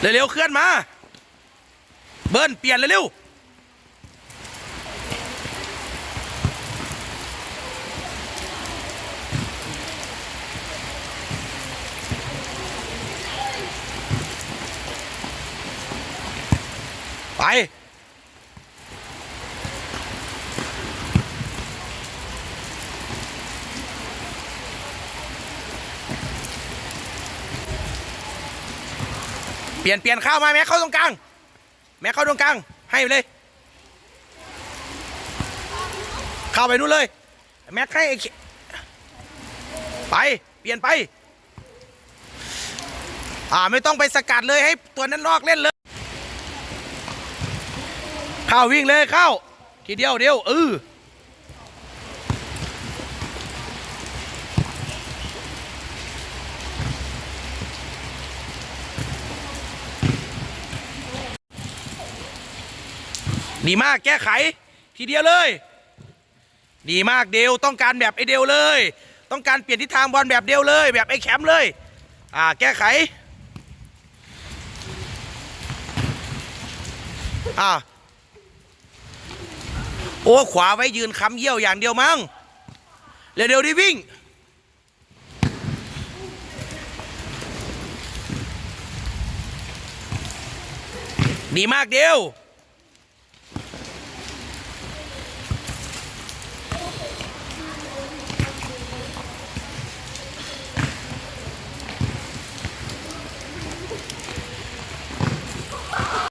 เร็วๆเคลื่อนมา เบิ้ลเปลี่ยนเร็วๆไป เปลี่ยนเปลี่ยนเข้ามาแม็กเข้าตรงกลางแม็กเข้าตรงกลาง ให้เลย เข้าไปนู่นเลย แม็กให้ไอ้เขไป เปลี่ยนไป อ่าไม่ต้องไปสกัดเลยให้ตัวนั้นนอกเล่นเลย เข้าวิ่งเลยเข้า ทีเดียวเดียวเออ ดีมากแก้ไขทีเดียวเลย ดีมากเดวต้องการแบบไอเดวเลย ต้องการเปลี่ยนทิศทางบอลแบบเดวเลย แบบไอแคมเลย อ่าแก้ไขอ่าโอ้ขวาไว้ยืนค้ำเยี่ยวอย่างเดียวมั้งเร็วๆดิวิ่งดีมากเดียว